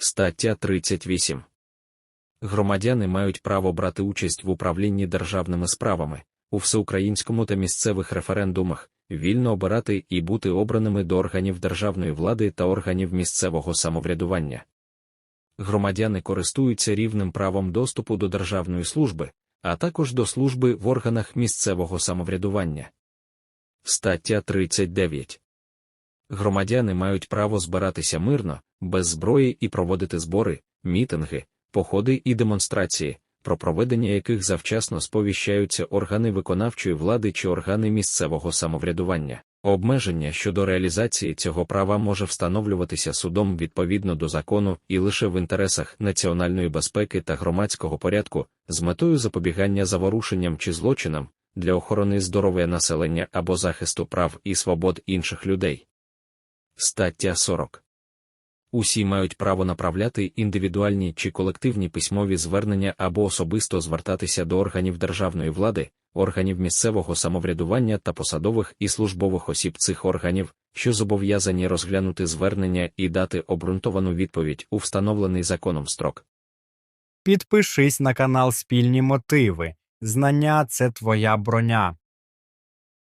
Стаття 38. Громадяни мають право брати участь в управлінні державними справами, у всеукраїнському та місцевих референдумах, вільно обирати і бути обраними до органів державної влади та органів місцевого самоврядування. Громадяни користуються рівним правом доступу до державної служби, а також до служби в органах місцевого самоврядування. Стаття 39. Громадяни мають право збиратися мирно, без зброї і проводити збори, мітинги, походи і демонстрації, про проведення яких завчасно сповіщаються органи виконавчої влади чи органи місцевого самоврядування. Обмеження щодо реалізації цього права може встановлюватися судом відповідно до закону і лише в інтересах національної безпеки та громадського порядку з метою запобігання заворушенням чи злочинам для охорони здоров'я населення або захисту прав і свобод інших людей. Стаття 40. Усі мають право направляти індивідуальні чи колективні письмові звернення або особисто звертатися до органів державної влади, органів місцевого самоврядування та посадових і службових осіб цих органів, що зобов'язані розглянути звернення і дати обґрунтовану відповідь у встановлений законом строк. Підпишись на канал Спільні мотиви. Знання це твоя броня.